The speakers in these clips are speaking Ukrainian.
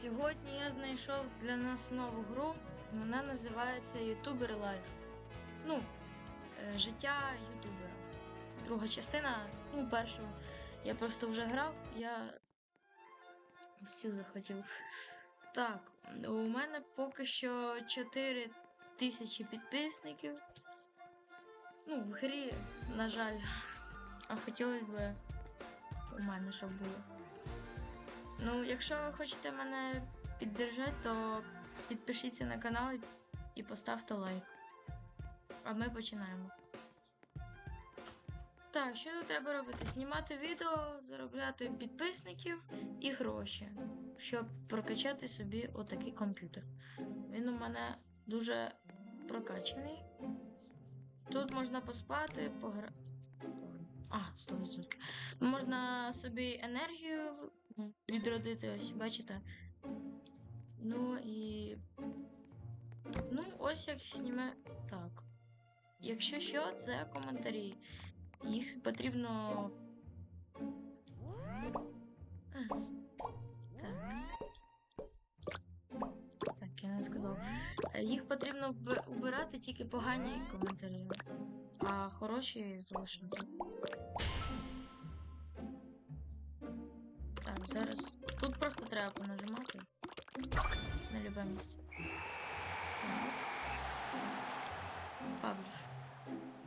Сьогодні я знайшов для нас нову гру. Вона називається YouTuber Life. Ну, е, життя ютубера. Друга частина, ну, першу. Я просто вже грав, я всю захотів. Так, у мене поки що 4 тисячі підписників. Ну, в грі, на жаль, а хотілося б у мене щоб було. Ну, якщо ви хочете мене піддержати, то підпишіться на канал і- поставте лайк. А ми починаємо. Так, що тут треба робити? Знімати відео, заробляти підписників і гроші, щоб прокачати собі отакий комп'ютер. Він у мене дуже прокачаний. Тут можна поспати, пограти. А, 100%. Можна собі енергію відродити, ось, бачите. Ну і. Ну, ось як зніме. Так. Якщо що, це коментарі. Їх потрібно. Так. Так, я не сказав. Їх потрібно вби- убирати тільки погані коментарі, а хороші залишити. Зараз. Тут просто треба понажимати на любе місце. Так. Пабліш.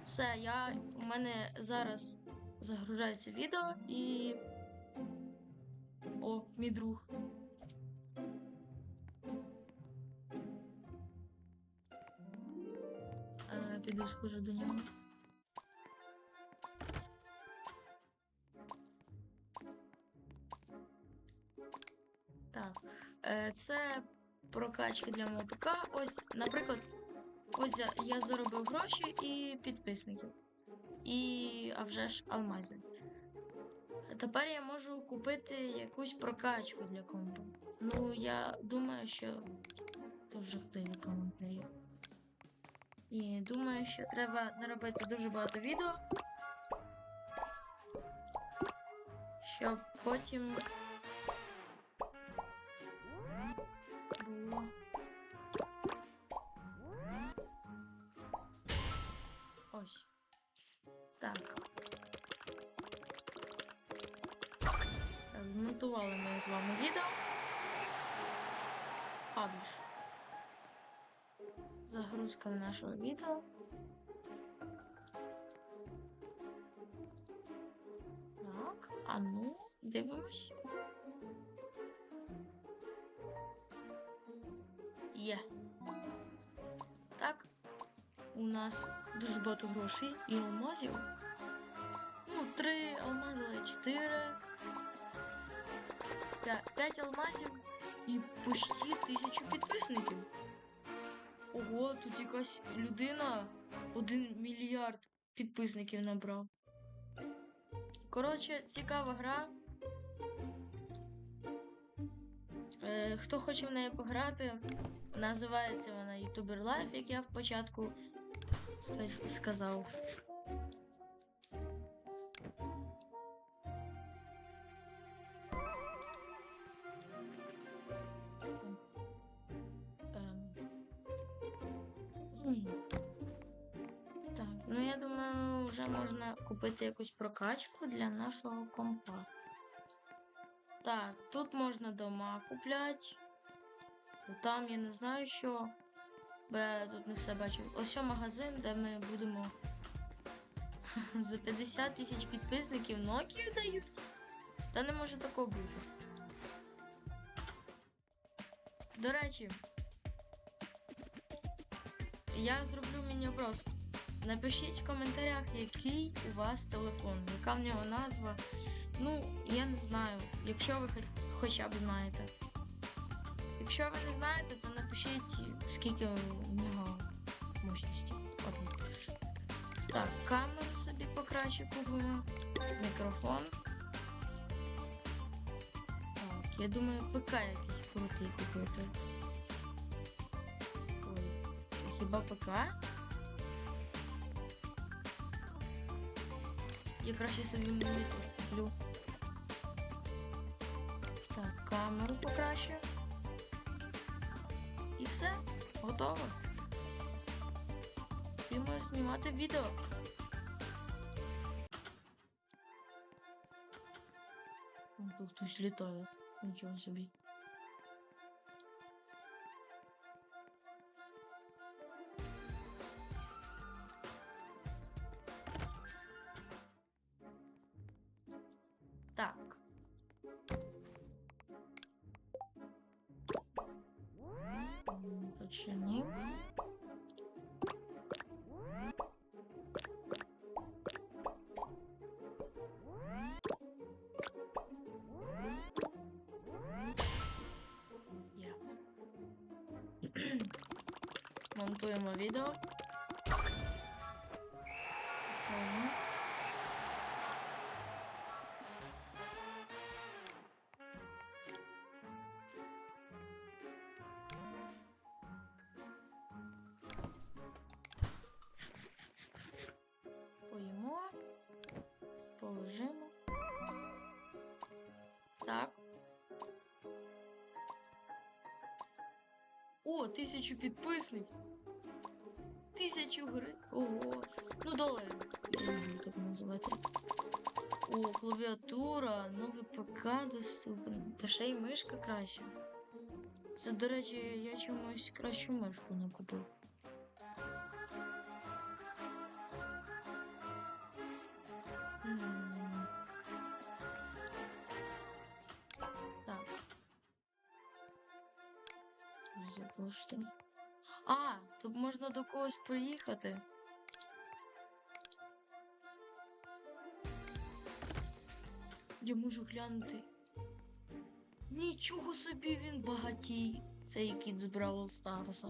Все, я. У мене зараз загружається відео і. О, мій друг. Е, Піду схожу до нього. Це прокачки для мого ПК. Ось, наприклад, ось я, я заробив гроші і підписників. І, а вже ж, алмази. Тепер я можу купити якусь прокачку для компу. Ну, я думаю, що тут жахливі коментарі. І думаю, що треба наробити дуже багато відео. Щоб потім з вами відео. Пабліш. Загрузка нашого відео. Так, а ну, дивимось. Є. Так. У нас дуже багато грошей і алмазів. Ну, три алмази, чотири. П'ять, п'ять алмазів і почти тисячу підписників. Ого, тут якась людина один мільярд підписників набрав. Коротше, цікава гра. Е, хто хоче в неї пограти, називається вона YouTuber Life, як я в початку сказав. Вже можна купити якусь прокачку для нашого компа. Так, тут можна дома купляти. Там я не знаю що. Бо я тут не все бачив. Ось магазин, де ми будемо за 50 тисяч підписників Nokia дають. Та не може такого бути. До речі, я зроблю міні-опрос. Напишіть в коментарях, який у вас телефон, яка в нього назва. Ну, я не знаю, якщо ви хоча б знаєте. Якщо ви не знаєте, то напишіть, скільки у нього мощності. От. Так, камеру собі покраще купимо. Мікрофон. Так, я думаю, ПК якийсь крутий купити. Ой, хіба ПК? Я краще собі монітор куплю. Так, камеру покращу. все, готово. Ти можеш знімати відео. Тут хтось літає. Нічого собі. Монтуємо відео. Готово. Поїмо. Положимо. Так. О, тисячу підписників. Тисячу гри. Ого. Ну, доларів. Так називати. О, клавіатура, новий ПК доступен. Та ще й мишка краща. Це, до речі, я чомусь кращу мишку не купив. Так. Запушти. Можна до когось приїхати. Я можу глянути. Нічого собі він багатій. Цей кіт з Бравл Старса.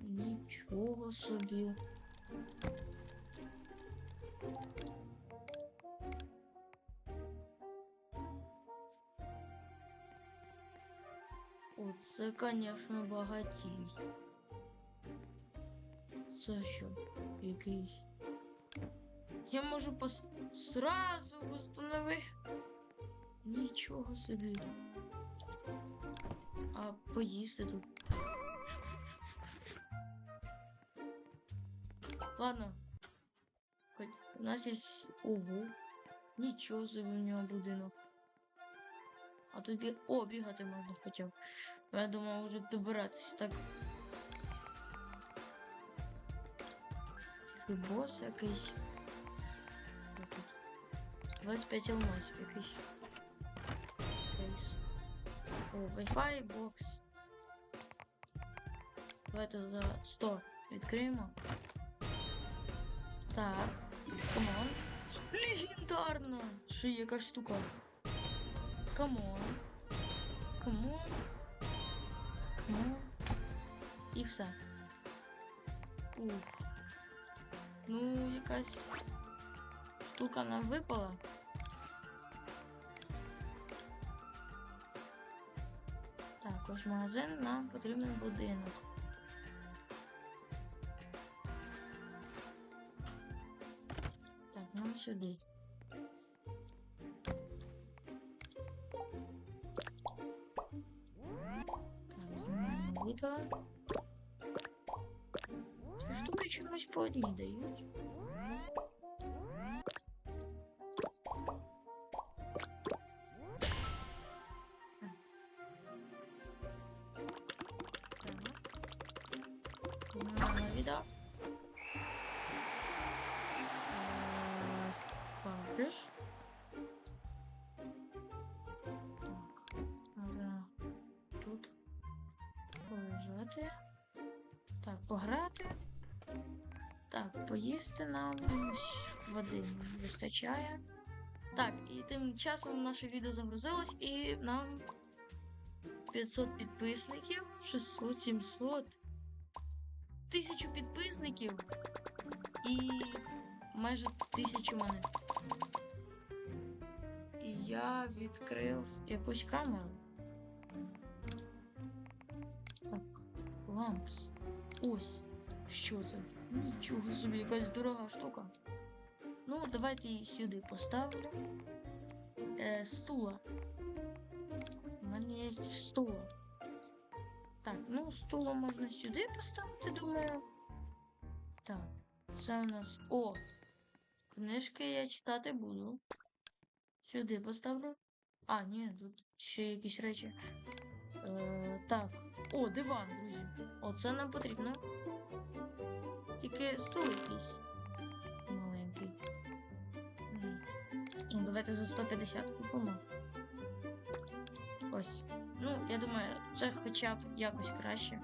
Нічого собі. Оце, звісно, багатій. Це що? Якийсь. Я можу пос... сразу установити. Нічого собі. А поїсти тут. Ладно. У нас є. Ого. Нічого собі у нього будинок. А тут бі... О, бігати можна б. Я думав вже добиратися так. бос якийсь. Що тут? 25 алмазів якийсь. Кейс. О, Wi-Fi бокс. Давайте за 100 відкриємо. Так. Камон. Легендарна! Ще є якась штука. Камон. Камон. Камон. І все. Ух. Ну, якась штука нам випала. Так, ось магазин, нам потрібен будинок. Так, нам сюди. Так, знімаємо відео. По одній дають. Е, Паблиш. Так, треба тут полежати. Так, пограти. Так, поїсти нам води вистачає. Так, і тим часом наше відео загрузилось і нам 500 підписників, 600, 700, 1000 підписників і майже 1000 монет. І я відкрив якусь камеру. Так, лампс. Ось. Що це? Нічого собі, якась дорога штука. Ну, давайте її сюди поставлю. Е, стула. У мене є стула. Так, ну стулом можна сюди поставити, думаю. Так, це у нас. О! Книжки я читати буду. Сюди поставлю. А, ні, тут ще якісь речі. Е, так. О, диван, друзі. Оце нам потрібно. Тільки стул якийсь маленький. Ну, давайте за 150 купимо. Ось. Ну, я думаю, це хоча б якось краще.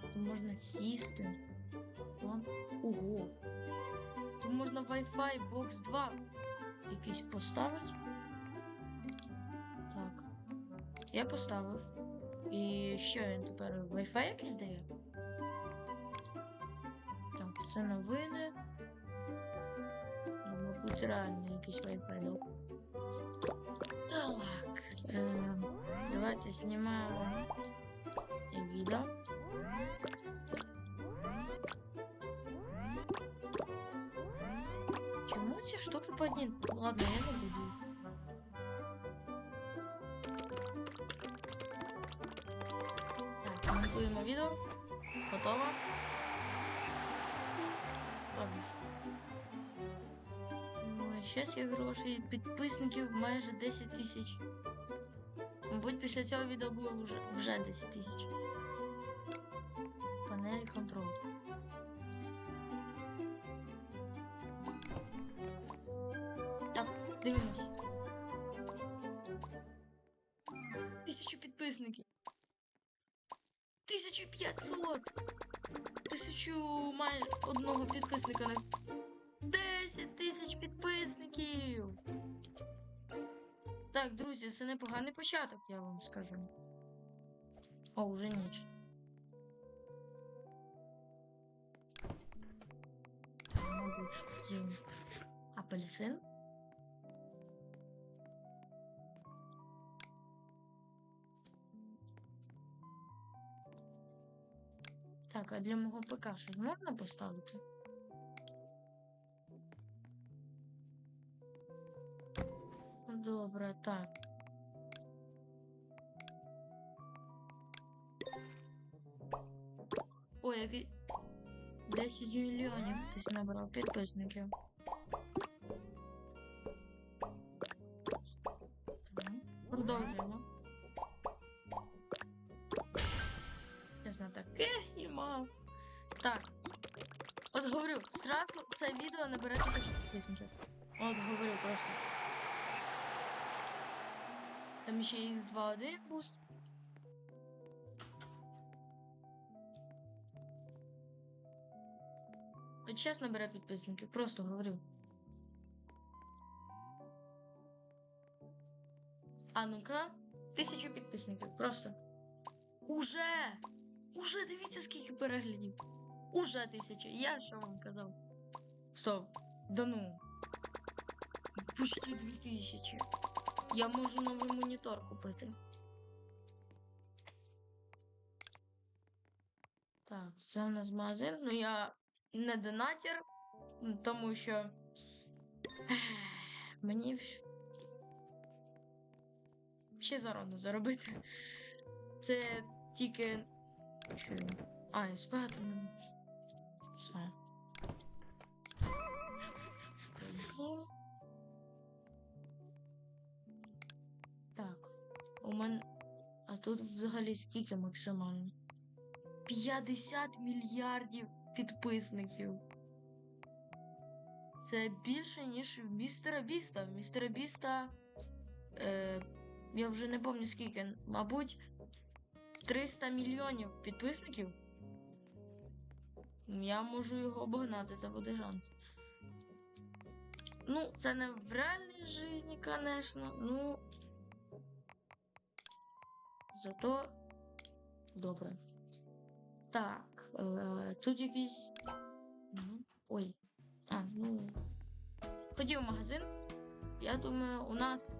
Тут можна сісти. Ого. Тут можна Wi-Fi Box 2 якийсь поставити. Так. Я поставив. І що він тепер Wi-Fi якийсь дає? Так, це новини. Ну, Мабуть, реально якийсь Wi-Fi дав. Так. Е, давайте знімаємо відео. Чому ці штуки по одній? Ладно, я не буду. Так, монтуємо відео. Готово. Щас є грошей. Підписників майже 10 тисяч. Мабуть, після цього відео було вже, вже 10 тисяч. Панель контролю. Так, дивимось. Тисячу підписників. 1500! Тисячу майже одного підписника на 10 тисяч підписників. Так, друзі, це непоганий початок, я вам скажу. О, вже ніч. Апельсин. Так, а для мого ПК щось можна поставити? Добре, так. Ой, який 10 мільйонів хтось набрав підписників. Продовжуємо. Я знаю, таке знімав. Так. От говорю, зразу це відео набере тисячу підписників. От говорю просто. Там ще X2.1 буст. От чесно бере підписників, просто говорю. А ну-ка, тисячу підписників, просто. Уже! Уже дивіться, скільки переглядів. Уже тисяча. Я що вам казав? Стоп. Да ну. Почти дві тисячі. Я можу новий монітор купити. Так, це у нас магазин. Ну я не донатір, тому що мені ще зарано заробити. Це тільки. А, я спати не. Все. Тут взагалі скільки максимально? 50 мільярдів підписників. Це більше, ніж в містера Біста. В містера Біста. Е, я вже не пам'ятаю скільки. Мабуть, 300 мільйонів підписників. Я можу його обогнати, це буде шанс. Ну, це не в реальній житті, звісно. Ну. Зато добре. Так, е, тут якийсь. Ой. А, ну. Ходів в магазин. Я думаю, у нас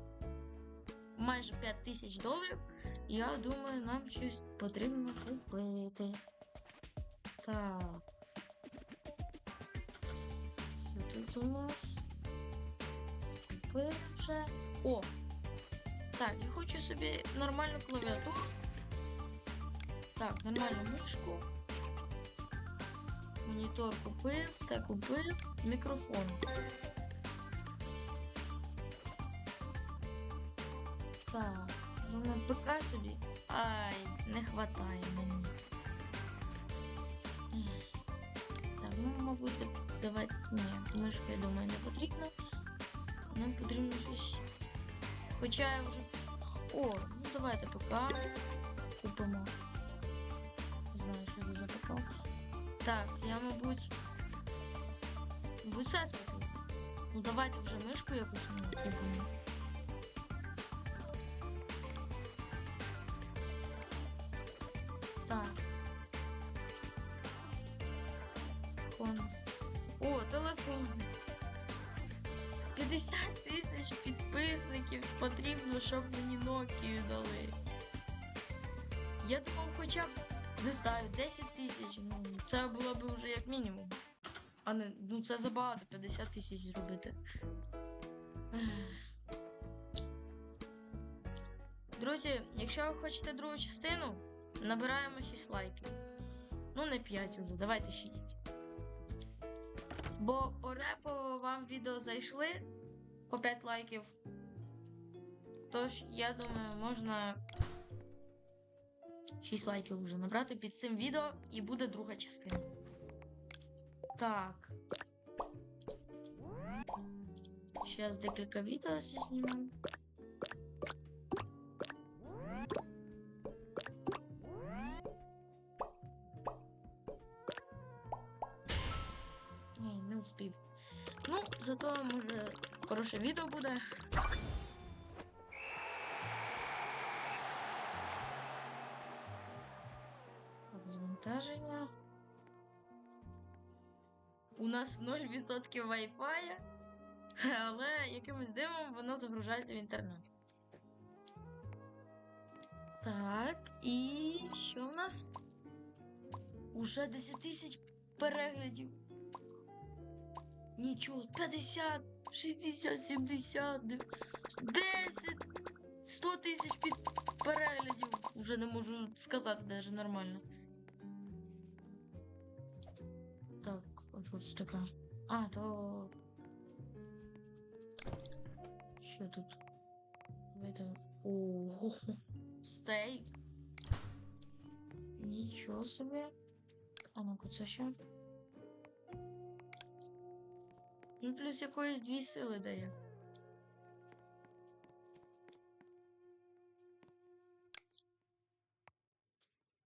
майже 5 тисяч доларів. Я думаю, нам щось потрібно купити. Так. Що тут у нас? Купив вже. О! Так, я хочу собі нормальну клавіатуру. Так, нормальну мишку. Монітор купив, те купив, мікрофон. Так, ну ПК собі. Ай, не хватає мені. Так, ну, мабуть, да- давайте. Ні, мишка, я думаю, не потрібно. Нам потрібно щось. Хоча я вже. О, ну давайте ПК купимо. Не знаю, що це за ПК. Так, я, мабуть. Мабуть, це спокійно. Ну давайте вже мишку якусь купимо. Так. Щоб мені Nokia дали. Я думав, хоча б не знаю, 10 тисяч. Ну, це було б вже як мінімум. А не, ну це забагато 50 тисяч зробити. Друзі, якщо ви хочете другу частину, набираємо 6 лайків. Ну, не 5 уже, давайте 6. Бо по репу вам відео зайшли по 5 лайків. Тож, я думаю, можна 6 лайків вже набрати під цим відео і буде друга частина. Так. Зараз декілька відео знімемо. Ні, не успів. Ну, зато може хороше відео буде. Завантаження. У нас 0% Wi-Fi, але якимось дивом воно загружається в інтернет. Так, і що в нас? Уже 10 тисяч переглядів. Нічого, 50, 60, 70, 10, 100 тисяч під переглядів. Уже не можу сказати навіть нормально. Так, а що це таке? А, то. Що тут? Давайте. Ого, стейк. Нічого собі. А ну-ка, це що? Ну, плюс якоїсь дві сили дає.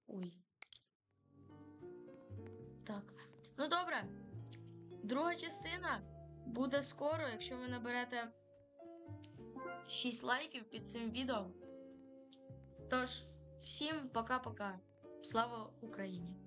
Ой. Так. Ну добре. Друга частина буде скоро, якщо ви наберете 6 лайків під цим відео. Тож, всім пока-пока. Слава Україні!